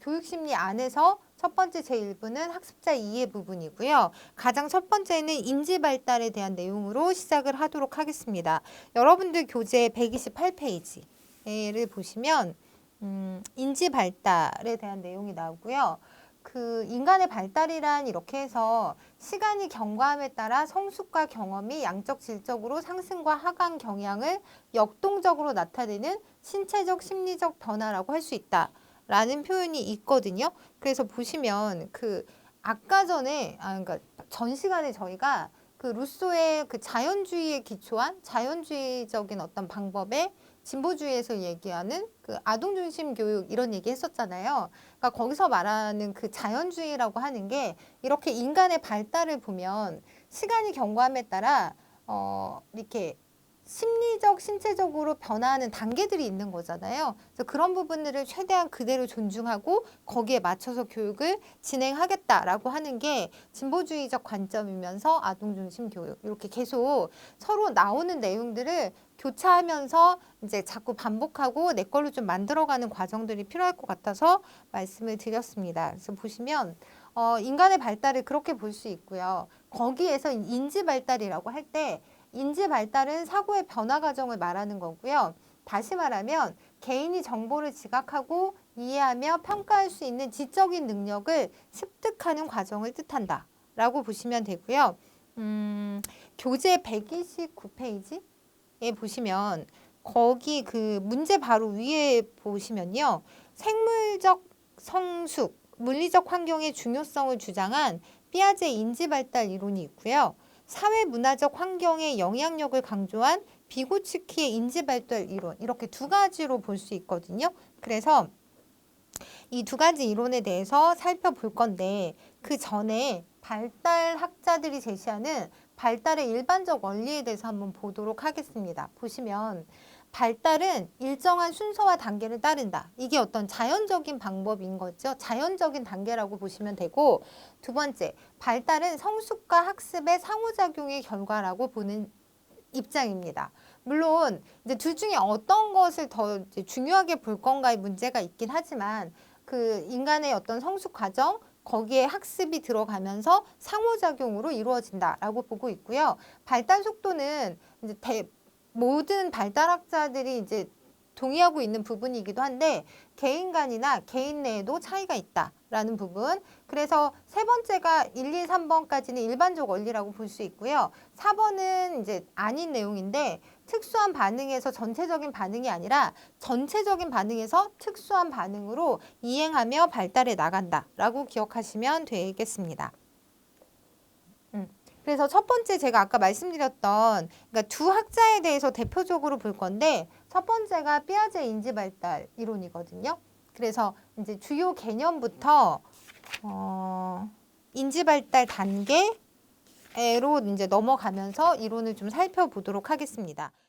교육심리 안에서 첫 번째 제1부는 학습자 이해 부분이고요. 가장 첫 번째는 인지 발달에 대한 내용으로 시작을 하도록 하겠습니다. 여러분들 교재 128페이지를 보시면 음, 인지 발달에 대한 내용이 나오고요. 그 인간의 발달이란 이렇게 해서 시간이 경과함에 따라 성숙과 경험이 양적 질적으로 상승과 하강 경향을 역동적으로 나타내는 신체적 심리적 변화라고 할 수 있다. 라는 표현이 있거든요. 그래서 보시면 그 아까 전에 아 그러니까 전 시간에 저희가 그 루소의 그 자연주의에 기초한 자연주의적인 어떤 방법에 진보주의에서 얘기하는 그 아동 중심 교육 이런 얘기 했었잖아요. 그러니까 거기서 말하는 그 자연주의라고 하는 게 이렇게 인간의 발달을 보면 시간이 경과함에 따라 어 이렇게 심리적, 신체적으로 변화하는 단계들이 있는 거잖아요. 그래서 그런 부분들을 최대한 그대로 존중하고 거기에 맞춰서 교육을 진행하겠다라고 하는 게 진보주의적 관점이면서 아동 중심 교육 이렇게 계속 서로 나오는 내용들을 교차하면서 이제 자꾸 반복하고 내 걸로 좀 만들어가는 과정들이 필요할 것 같아서 말씀을 드렸습니다. 그래서 보시면 어, 인간의 발달을 그렇게 볼 수 있고요. 거기에서 인지 발달이라고 할때 인지 발달은 사고의 변화 과정을 말하는 거고요. 다시 말하면 개인이 정보를 지각하고 이해하며 평가할 수 있는 지적인 능력을 습득하는 과정을 뜻한다. 라고 보시면 되고요. 음, 교재 129페이지에 보시면 거기 그 문제 바로 위에 보시면요. 생물적 성숙, 물리적 환경의 중요성을 주장한 삐아제 인지 발달 이론이 있고요. 사회 문화적 환경의 영향력을 강조한 비고츠키의 인지 발달 이론 이렇게 두 가지로 볼 수 있거든요. 그래서 이 두 가지 이론에 대해서 살펴볼 건데 그 전에 발달 학자들이 제시하는 발달의 일반적 원리에 대해서 한번 보도록 하겠습니다. 보시면 발달은 일정한 순서와 단계를 따른다. 이게 어떤 자연적인 방법인 거죠. 자연적인 단계라고 보시면 되고 두 번째, 발달은 성숙과 학습의 상호작용의 결과라고 보는 입장입니다. 물론 이제 둘 중에 어떤 것을 더 중요하게 볼 건가의 문제가 있긴 하지만 그 인간의 어떤 성숙 과정 거기에 학습이 들어가면서 상호작용으로 이루어진다라고 보고 있고요. 발달 속도는 이제 대, 모든 발달학자들이 이제 동의하고 있는 부분이기도 한데 개인 간이나 개인 내에도 차이가 있다라는 부분. 그래서 세 번째가 1, 2, 3번까지는 일반적 원리라고 볼 수 있고요. 4번은 이제 아닌 내용인데 특수한 반응에서 전체적인 반응이 아니라 전체적인 반응에서 특수한 반응으로 이행하며 발달해 나간다라고 기억하시면 되겠습니다. 그래서 첫 번째 제가 아까 말씀드렸던 그러니까 두 학자에 대해서 대표적으로 볼 건데 첫 번째가 삐아제 인지 발달 이론이거든요. 그래서 이제 주요 개념부터 어, 인지 발달 단계로 이제 넘어가면서 이론을 좀 살펴보도록 하겠습니다.